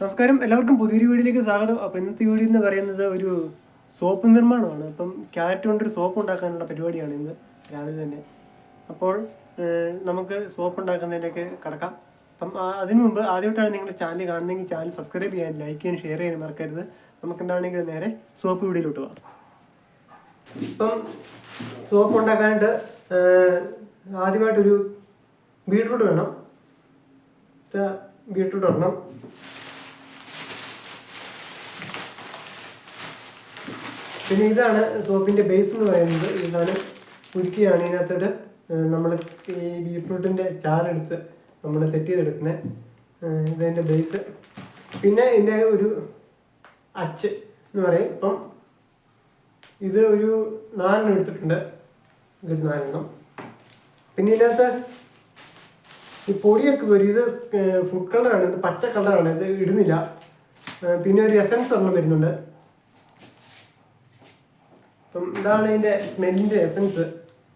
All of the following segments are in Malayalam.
നമസ്കാരം. എല്ലാവർക്കും പുതിയൊരു വീഡിയോയിലേക്ക് സ്വാഗതം. അപ്പം ഇന്നത്തെ വീഡിയോ എന്ന് പറയുന്നത് ഒരു സോപ്പ് നിർമ്മാണമാണ്. അപ്പം ക്യാരറ്റ് കൊണ്ടൊരു സോപ്പ് ഉണ്ടാക്കാനുള്ള പരിപാടിയാണ് ഇന്ന് രാവിലെ തന്നെ. അപ്പോൾ നമുക്ക് സോപ്പ് ഉണ്ടാക്കുന്നതിലേക്ക് കടക്കാം. അപ്പം അതിനു മുമ്പ് ആദ്യമായിട്ടാണ് നിങ്ങൾ ചാനൽ കാണുന്നതെങ്കിൽ ചാനൽ സബ്സ്ക്രൈബ് ചെയ്യാൻ ലൈക്ക് ചെയ്യാൻ ഷെയർ ചെയ്യാൻ മറക്കരുത്. നമുക്ക് എന്താണെങ്കിലും നേരെ സോപ്പ് വീഡിയോയിലോട്ട് പോകാം. ഇപ്പം സോപ്പ് ഉണ്ടാക്കാനായിട്ട് ആദ്യമായിട്ടൊരു ബീട്രൂട്ട് വേണം. ബീട്രൂട്ട് ഇടണം. പിന്നെ ഇതാണ് സോപ്പിന്റെ ബേസ് എന്ന് പറയുന്നത്. ഇതാണ് ഉരുക്കിയാണ് ഇതിനകത്തോട്ട് നമ്മൾ ഈ ബീട്രൂട്ടിന്റെ ചാറെടുത്ത് നമ്മൾ സെറ്റ് ചെയ്തെടുക്കുന്നത് ഇതതിന്റെ ബേസ് പിന്നെ ഇതിന്റെ ഒരു അച്ച് എന്ന് പറയും. ഇപ്പം ഇത് ഒരു നാലെണ്ണം എടുത്തിട്ടുണ്ട്. ഇതൊരു നാലെണ്ണം. പിന്നെ ഇതിനകത്ത് ഈ പൊടിയൊക്കെ വരും ഇത് ഫുഡ് കളറാണ് ഇത് പച്ച കളറാണ് ഇത് ഇടുന്നില്ല. പിന്നെ ഒരു എസൻസ് ഒരെണ്ണം വരുന്നുണ്ട്. അപ്പം ഇതാണ് ഇതിന്റെ സ്മെല്ലിന്റെ എസൻസ്.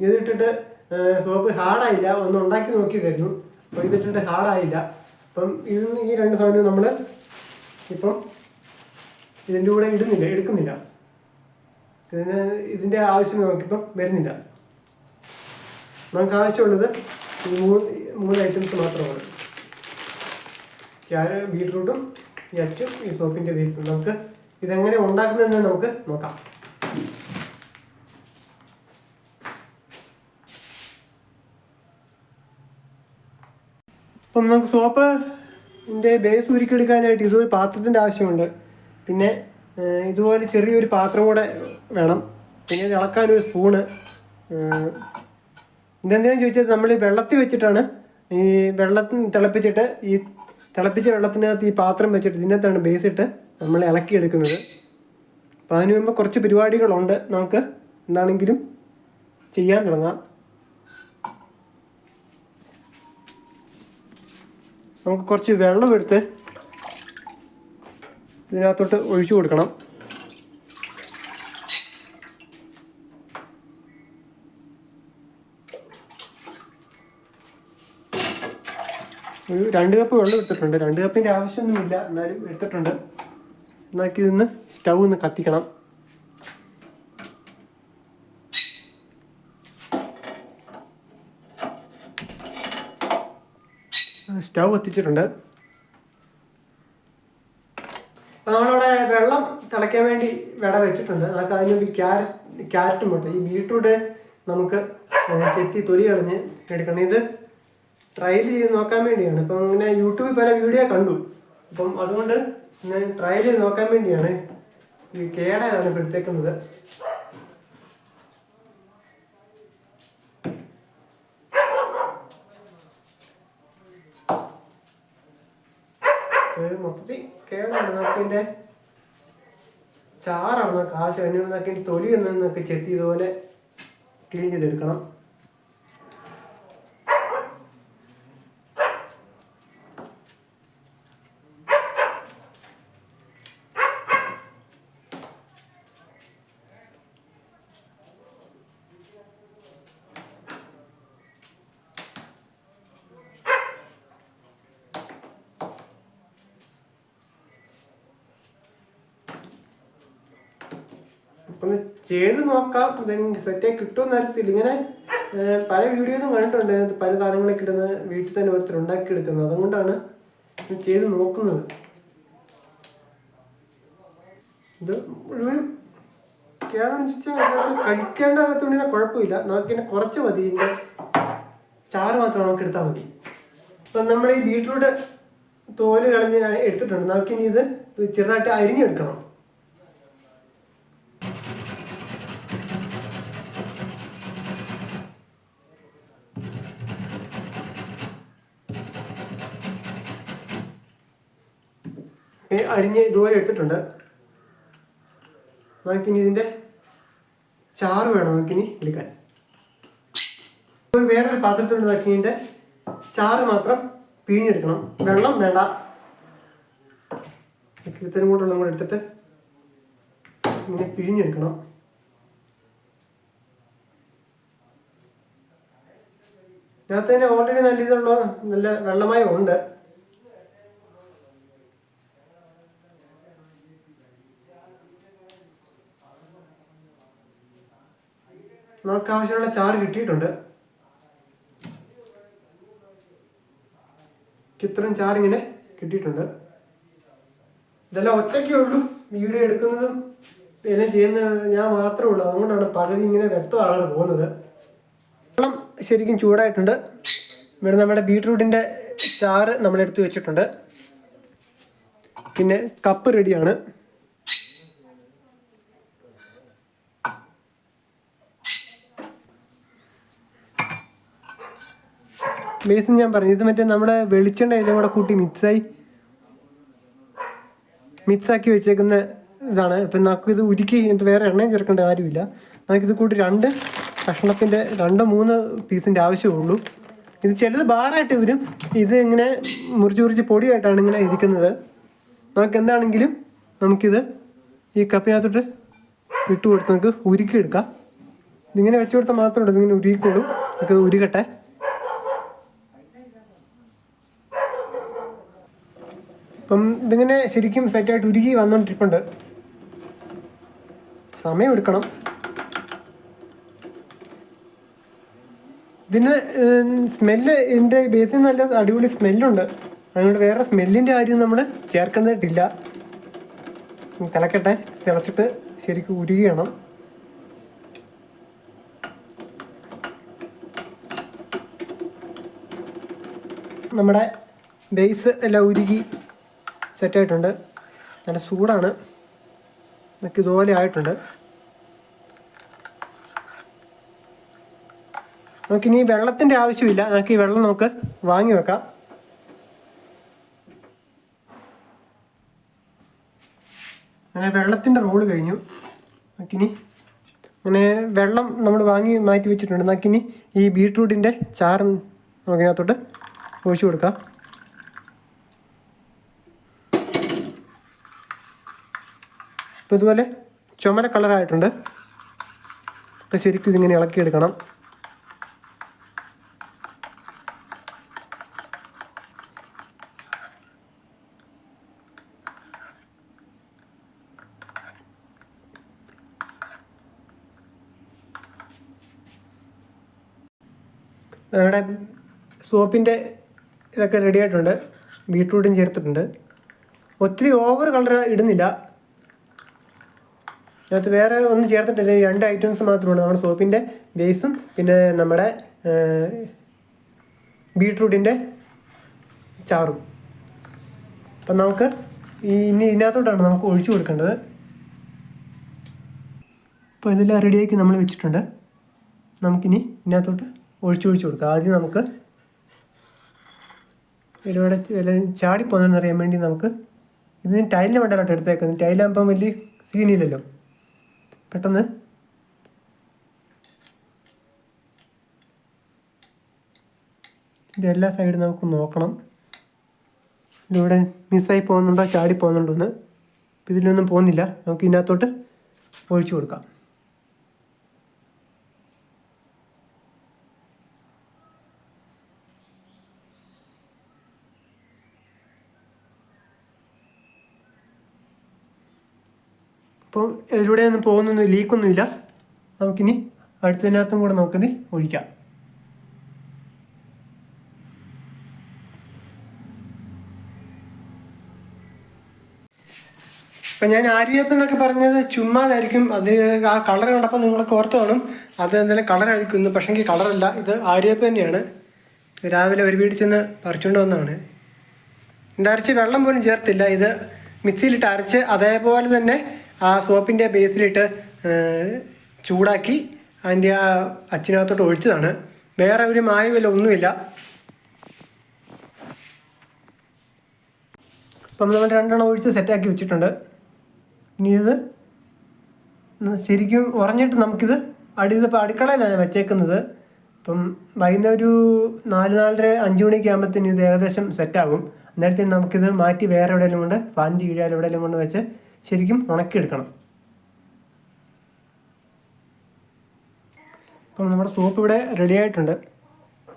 ഇതിട്ടിട്ട് സോപ്പ് ഹാർഡായില്ല. ഒന്ന് ഉണ്ടാക്കി നോക്കിയതായിരുന്നു അപ്പോൾ ഇതിട്ടിട്ട് ഹാർഡായില്ല. അപ്പം ഇതിന് ഈ രണ്ട് സാധനവും നമ്മൾ ഇപ്പം ഇതിന്റെ കൂടെ ഇടുന്നില്ല എടുക്കുന്നില്ല. ഇതിന് ഇതിന്റെ ആവശ്യം നമുക്കിപ്പം വരുന്നില്ല. നമുക്ക് ആവശ്യമുള്ളത് ഈ മൂന്ന് മൂന്ന് ഐറ്റംസ് മാത്രമാണ്. ക്യാര ബീട്രൂട്ടും ഈ അച്ചും ഈ സോപ്പിന്റെ ബേസും നമുക്ക് ഇതെങ്ങനെ ഉണ്ടാക്കുന്നതെന്ന് നമുക്ക് നോക്കാം. അപ്പം നമുക്ക് സോപ്പിന്റെ ബേസ് ഉരുക്കിയെടുക്കാനായിട്ട് ഇതുപോലെ പാത്രത്തിന്റെ ആവശ്യമുണ്ട്. പിന്നെ ഇതുപോലെ ചെറിയൊരു പാത്രം കൂടെ വേണം. പിന്നെ ഇളക്കാനൊരു സ്പൂണ് ഇതെന്തെങ്കിലും ചോദിച്ചാൽ നമ്മൾ വെള്ളത്തിൽ വെച്ചിട്ടാണ് ഈ വെള്ളത്തിൽ തിളപ്പിച്ചിട്ട് ഈ തിളപ്പിച്ച വെള്ളത്തിനകത്ത് ഈ പാത്രം വെച്ചിട്ട് ഇതിനകത്താണ് ബേസ് ഇട്ട് നമ്മൾ ഇളക്കിയെടുക്കുന്നത് അപ്പം അതിന് മുമ്പ് കുറച്ച് പരിപാടികളുണ്ട് നമുക്ക്. എന്താണെങ്കിലും ചെയ്യാൻ തുടങ്ങാം. നമുക്ക് കുറച്ച് വെള്ളം എടുത്ത് ഇതിനകത്തോട്ട് ഒഴിച്ചു കൊടുക്കണം. ഒരു രണ്ട് കപ്പ് വെള്ളം എടുത്തിട്ടുണ്ട്. രണ്ട് കപ്പിന്റെ ആവശ്യമൊന്നുമില്ല. എന്നാലും എടുത്തിട്ടുണ്ട്. എന്നാക്കി ഇതിന്ന് സ്റ്റൗ ഒന്ന് കത്തിക്കണം. സ്റ്റൗ എത്തിച്ചിട്ടുണ്ട് നമ്മളിവിടെ വെള്ളം തിളയ്ക്കാൻ വേണ്ടി വെട വെച്ചിട്ടുണ്ട്. നമുക്ക് അതിന് ക്യാരറ്റ് ക്യാരറ്റും ഉണ്ട്. ഈ ബീട്രൂട്ട് നമുക്ക് എത്തി തൊലി കളഞ്ഞ് എടുക്കണം. ഇത് ട്രയൽ ചെയ്ത് നോക്കാൻ വേണ്ടിയാണ്. ഇപ്പം ഇങ്ങനെ യൂട്യൂബിൽ പല വീഡിയോ കണ്ടു. അപ്പം അതുകൊണ്ട് ട്രയൽ ചെയ്ത് നോക്കാൻ വേണ്ടിയാണ് ഈ കേടയാണ് ഇപ്പം എടുത്തേക്കുന്നത് ഇത് മൊത്തത്തിൽ കേടാണ് നക്കിന്റെ ചാറാണ് നക്ക്. ആ അതിന് നമുക്ക് തൊലി എന്നൊക്കെ ചെത്തി ഇതുപോലെ ക്ലീൻ ചെയ്തെടുക്കണം. അപ്പം ചെയ്ത് നോക്കാം. സെറ്റായി കിട്ടുമെന്ന് അറിയത്തില്ല. ഇങ്ങനെ പല വീഡിയോസും കണ്ടിട്ടുണ്ട്. പല സാധനങ്ങളൊക്കെ ഇടുന്ന വീട്ടിൽ തന്നെ ഓരോരുത്തർ ഉണ്ടാക്കി എടുക്കുന്നത് അതുകൊണ്ടാണ് ചെയ്ത് നോക്കുന്നത്. ഇത് മുഴുവൻ കേരളം ചോദിച്ചാൽ കഴിക്കേണ്ട അകത്തുണ്ടെങ്കിൽ കുഴപ്പമില്ല. നമുക്ക് ഇങ്ങനെ കുറച്ച് മതി. ഇതിന്റെ ചാറ് മാത്രം നമുക്ക് എടുത്താൽ മതി. അപ്പം നമ്മൾ ഈ ബീട്രൂട്ട് തോൽ കളഞ്ഞ് എടുത്തിട്ടുണ്ട്. നമുക്കിനി ഇത് ചെറുതായിട്ട് അരിഞ്ഞെടുക്കണം. അരിഞ്ഞ് ഇതുപോലെ എടുത്തിട്ടുണ്ട്. നമുക്കിനി ഇതിന്റെ ചാറ് വേണം നമുക്കിനി എടുക്കാൻ. വേറൊരു പാത്രത്തിലുണ്ട് നോക്കി ഇതിന്റെ ചാറ് മാത്രം പിഴിഞ്ഞെടുക്കണം. വെള്ളം വേണ്ട. ഇത്തരം കൂട്ടുള്ളതും കൂടെ എടുത്തിട്ട് ഇങ്ങനെ പിഴിഞ്ഞെടുക്കണം. ഇതിനകത്ത് തന്നെ ഓൾറെഡി നല്ല ഇതുള്ള നല്ല വെള്ളമയം ഉണ്ട്. നമുക്ക് ആവശ്യമുള്ള ചാറ് കിട്ടിയിട്ടുണ്ട്. ഇത്രയും ചാറിങ്ങനെ കിട്ടിയിട്ടുണ്ട്. ഇതെല്ലാം ഒറ്റയ്ക്കേ ഉള്ളൂ. വീഡിയോ എടുക്കുന്നതും എല്ലാം ചെയ്യുന്ന ഞാൻ മാത്രമേ ഉള്ളൂ. അതുകൊണ്ടാണ് പകുതി ഇങ്ങനെ വ്യക്തമാകാതെ പോകുന്നത്. വെള്ളം ശരിക്കും ചൂടായിട്ടുണ്ട്. ഇവിടെ നമ്മുടെ ബീട്രൂട്ടിന്റെ ചാറ് നമ്മളെടുത്ത് വെച്ചിട്ടുണ്ട്. പിന്നെ കപ്പ് റെഡിയാണ്. ബേസ് ഞാൻ പറഞ്ഞു ഇത് മറ്റേ നമ്മുടെ വെളിച്ചെണ്ണ എല്ലാം കൂടെ കൂട്ടി മിക്സായി മിക്സാക്കി വെച്ചേക്കുന്ന ഇതാണ്. ഇപ്പം നമുക്കിത് ഉരുക്കി ഇത് വേറെ എണ്ണയും ചേർക്കേണ്ട കാര്യമില്ല. നമുക്കിത് കൂട്ടി രണ്ട് കഷ്ണത്തിന്റെ രണ്ട് മൂന്ന് പീസിന്റെ ആവശ്യമുള്ളൂ. ഇത് ചിലത് ബാറായിട്ട് വരും. ഇത് ഇങ്ങനെ മുറിച്ച് മുറിച്ച് പൊടിയായിട്ടാണ് ഇങ്ങനെ ഇരിക്കുന്നത്. നമുക്ക് എന്താണെങ്കിലും നമുക്കിത് ഈ കപ്പിനകത്തോട്ട് ഇട്ട് കൊടുത്ത് നമുക്ക് ഉരുക്കി എടുക്കാം ഇതിങ്ങനെ വെച്ച് കൊടുത്താൽ മാത്രമേ ഉള്ളൂ ഇതിങ്ങനെ ഉരുക്കിക്കോളും നമുക്കത് ഉരുകട്ടെ. ഇപ്പം ഇതിങ്ങനെ ശരിക്കും സെറ്റായിട്ട് ഉരുകി വന്നോണ്ടിരിപ്പുണ്ട്. സമയം എടുക്കണം. ഇതിന് സ്മെല്ല് ഇതിന്റെ ബേസിൽ നല്ല അടിപൊളി സ്മെല്ലുണ്ട് അതുകൊണ്ട് വേറെ സ്മെല്ലിന്റെ കാര്യം നമ്മൾ ചേർക്കേണ്ടതായിട്ടില്ല തിളക്കട്ടെ തിളച്ചിട്ട് ശരിക്കും ഉരുകണം നമ്മുടെ ബേസ് എല്ലാം ഉരുകി. സെറ്റായിട്ടുണ്ട്. നല്ല ചൂടാണ്. നമുക്ക് ഇതുപോലെ ആയിട്ടുണ്ട്. നമുക്കിനി വെള്ളത്തിന്റെ ആവശ്യമില്ല. നമുക്ക് ഈ വെള്ളം നമുക്ക് വാങ്ങി വെക്കാം. അങ്ങനെ വെള്ളത്തിന്റെ റോൾ കഴിഞ്ഞു. നമുക്കിനി അങ്ങനെ വെള്ളം നമ്മൾ വാങ്ങി മാറ്റി വെച്ചിട്ടുണ്ട്. നമുക്കിനി ഈ ബീട്രൂട്ടിന്റെ ചാറ് നമുക്കിനകത്തോട്ട് ഒഴിച്ചു കൊടുക്കാം. അപ്പോൾ ഇതുപോലെ ചുമല കളറായിട്ടുണ്ട്. അപ്പോൾ ശരിക്കും ഇതിങ്ങനെ ഇളക്കിയെടുക്കണം. നമ്മുടെ സോപ്പിന്റെ ഇതൊക്കെ റെഡി ആയിട്ടുണ്ട്. ബീട്രൂട്ടും ചേർത്തിട്ടുണ്ട്. ഒത്തിരി ഓവർ കളർ ഇടുന്നില്ല. അതിനകത്ത് വേറെ ഒന്നും ചേർത്തിട്ടില്ല. രണ്ട് ഐറ്റംസ് മാത്രമാണ് നമ്മുടെ സോപ്പിന്റെ ബേസും പിന്നെ നമ്മുടെ ബീട്രൂട്ടിന്റെ ചാറും. അപ്പം നമുക്ക് ഈ ഇനി ഇതിനകത്തോട്ടാണ് നമുക്ക് ഒഴിച്ചു കൊടുക്കേണ്ടത്. അപ്പോൾ ഇതെല്ലാം റെഡിയാക്കി നമ്മൾ വെച്ചിട്ടുണ്ട്. നമുക്കിനി ഇതിനകത്തോട്ട് ഒഴിച്ചു ഒഴിച്ചു കൊടുക്കാം. ആദ്യം നമുക്ക് ഇതിലൂടെ വില ചാടിപ്പോകുന്നതെന്ന് അറിയാൻ വേണ്ടി നമുക്ക് ഇതിന് ടൈലിന് വേണ്ടല്ലോ എടുത്തേക്കുന്നത് ടൈലാകുമ്പം വലിയ സീനില്ലല്ലോ പെട്ടെന്ന്. ഇതിന്റെ എല്ലാ സൈഡും നമുക്ക് നോക്കണം. ഇതിവിടെ മിസ്സായി പോകുന്നുണ്ടോ? ചാടി പോകുന്നുണ്ടോ എന്ന്. ഇതിലൊന്നും പോകുന്നില്ല. നമുക്ക് ഇതിനകത്തോട്ട് ഒഴിച്ചു കൊടുക്കാം. അപ്പോൾ ഇതിലൂടെ ഒന്നും പോകുന്നൊന്നും ലീക്കൊന്നുമില്ല. നമുക്കിനി അടുത്തതിനകത്തും കൂടെ നമുക്കിത് ഒഴിക്കാം. ഇപ്പം ഞാൻ ആര്യപ്പം എന്നൊക്കെ പറഞ്ഞത് ചുമ്മാതായിരിക്കും. അത് ആ കളർ കണ്ടപ്പോൾ നിങ്ങൾക്ക് ഓർത്ത് കാണും. അത് എന്തായാലും കളറായിരിക്കും പക്ഷേ എങ്കിൽ കളറല്ല. ഇത് ആര്യപ്പം തന്നെയാണ്. രാവിലെ ഒരു വീട്ടിൽ ചെന്ന് പറിച്ചുകൊണ്ട് വന്നതാണ്. ഇത് അരച്ച് വെള്ളം പോലും ചേർത്തില്ല. ഇത് മിക്സിയിലിട്ട് അരച്ച് അതേപോലെ തന്നെ ആ സോപ്പിന്റെ ബേസിലിട്ട് ചൂടാക്കി അതിന്റെ ആ അച്ചിനകത്തോട്ട് ഒഴിച്ചതാണ്. വേറെ ഒരു മായവില്ല ഒന്നുമില്ല. അപ്പം നമ്മൾ രണ്ടെണ്ണം ഒഴിച്ച് സെറ്റാക്കി വെച്ചിട്ടുണ്ട്. ഇനി ഇത് ശരിക്കും ഉറഞ്ഞിട്ട് നമുക്കിത് അടി ഇതിപ്പോൾ അടുക്കളയിലാണ് വെച്ചേക്കുന്നത്. അപ്പം വൈകുന്നേരം ഒരു നാല് നാലര അഞ്ച് മണിക്ക് ആകുമ്പോഴത്തേന് ഇത് ഏകദേശം സെറ്റാകും അന്നേരത്തേന് നമുക്കിത് മാറ്റി വേറെ എവിടെയെങ്കിലും കൊണ്ട് പാന്റി കീഴാൽ എവിടെയെങ്കിലും കൊണ്ട് വെച്ച് ശരിക്കും ഉണക്കിയെടുക്കണം. അപ്പം നമ്മുടെ സൂപ്പ് ഇവിടെ റെഡി ആയിട്ടുണ്ട്.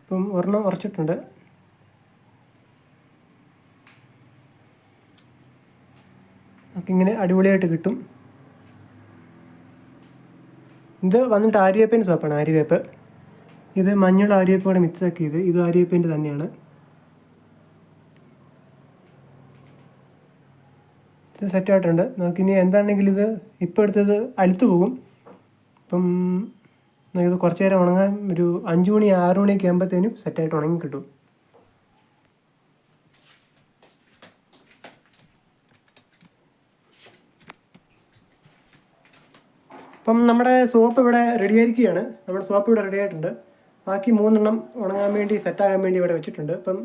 ഇപ്പം ഒരെണ്ണം ഉറച്ചിട്ടുണ്ട്. നമുക്കിങ്ങനെ അടിപൊളിയായിട്ട് കിട്ടും. ഇത് വന്നിട്ട് ആര്യവേപ്പിന്റെ സോപ്പാണ് ആര്യവേപ്പ്. ഇത് മഞ്ഞൾ മിക്സ് ആക്കിയത്. ഇത് ആര്യവേപ്പിന്റെ തന്നെയാണ്. ഇത് സെറ്റ് ആയിട്ടുണ്ട്. നമുക്കിനി എന്താണെങ്കിലും ഇത് ഇപ്പോൾ എടുത്തത് അലുത്ത് പോകും ഇപ്പം നമുക്കിത് കുറച്ച് നേരം ഉണങ്ങാൻ ഒരു അഞ്ച് മണി ആറ് മണിയൊക്കെ ആകുമ്പോഴത്തേനും സെറ്റായിട്ട് ഉണങ്ങി കിട്ടും. അപ്പം നമ്മുടെ സോപ്പ് ഇവിടെ റെഡി ആയിരിക്കുകയാണ്. നമ്മുടെ സോപ്പ് ഇവിടെ റെഡി ആയിട്ടുണ്ട്. ബാക്കി മൂന്നെണ്ണം ഉണങ്ങാൻ വേണ്ടി സെറ്റാകാൻ വേണ്ടി ഇവിടെ വെച്ചിട്ടുണ്ട്. അപ്പം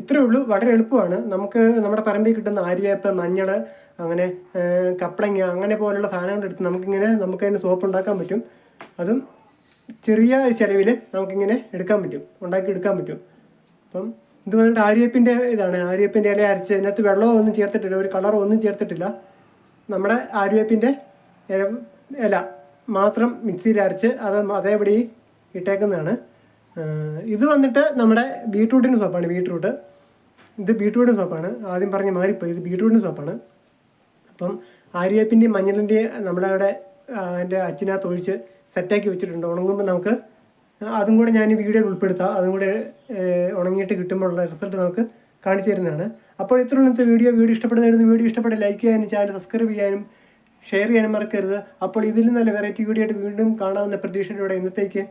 ഇത്രയേ ഉള്ളൂ. വളരെ എളുപ്പമാണ്. നമുക്ക് നമ്മുടെ പറമ്പിൽ കിട്ടുന്ന ആര്യവേപ്പ് മഞ്ഞൾ അങ്ങനെ കപ്പളങ്ങ അങ്ങനെ പോലുള്ള സാധനങ്ങൾ എടുത്ത് നമുക്കിങ്ങനെ നമുക്ക് അതിന് സോപ്പ് ഉണ്ടാക്കാൻ പറ്റും. അതും ചെറിയ ചിലവിൽ നമുക്കിങ്ങനെ എടുക്കാൻ പറ്റും. ഉണ്ടാക്കി എടുക്കാൻ പറ്റും. അപ്പം ഇത് വന്നിട്ട് ആര്യവേപ്പിന്റെ ഇതാണ്. ആര്യവേപ്പിന്റെ ഇല അരച്ച് അതിനകത്ത് വെള്ളമോ ഒന്നും ചേർത്തിട്ടില്ല. ഒരു കളറോ ഒന്നും ചേർത്തിട്ടില്ല. നമ്മുടെ ആര്യവേപ്പിന്റെ ഇല മാത്രം മിക്സിയിൽ അരച്ച് അത് അതേപടി ഇട്ടേക്കുന്നതാണ്. ഇത് വന്നിട്ട് നമ്മുടെ ബീട്രൂട്ടിന്റെ സോപ്പാണ് ബീട്രൂട്ട്. ഇത് ബീട്രൂട്ടിന്റെ സോപ്പാണ്. ആദ്യം പറഞ്ഞ് മാറിപ്പോയി. ഇത് ബീട്രൂട്ടിന്റെ സോപ്പാണ്. അപ്പം ആര്യവേപ്പിന്റെയും മഞ്ഞളിന്റെയും നമ്മളവിടെ എന്റെ അച്ഛനകത്ത് ഒഴിച്ച് സെറ്റാക്കി വെച്ചിട്ടുണ്ട്. ഉണങ്ങുമ്പോൾ നമുക്ക് അതും കൂടെ ഞാൻ വീഡിയോയിൽ ഉൾപ്പെടുത്താം. അതും കൂടെ ഉണങ്ങിയിട്ട് കിട്ടുമ്പോഴുള്ള റിസൾട്ട് നമുക്ക് കാണിച്ചു തരുന്നതാണ്. അപ്പോൾ ഇത്ര ഇന്നത്തെ വീഡിയോ. വീഡിയോ ഇഷ്ടപ്പെടുന്നതായിരുന്നു വീഡിയോ ഇഷ്ടപ്പെട്ട ലൈക്ക് ചെയ്യാനും ചാനൽ സബ്സ്ക്രൈബ് ചെയ്യാനും ഷെയർ ചെയ്യാനും മറക്കരുത്. അപ്പോൾ ഇതിൽ നല്ല വെറൈറ്റി വീഡിയോ ആയിട്ട് വീണ്ടും കാണാവുന്ന പ്രതീക്ഷയിലൂടെ ഇന്നത്തേക്ക്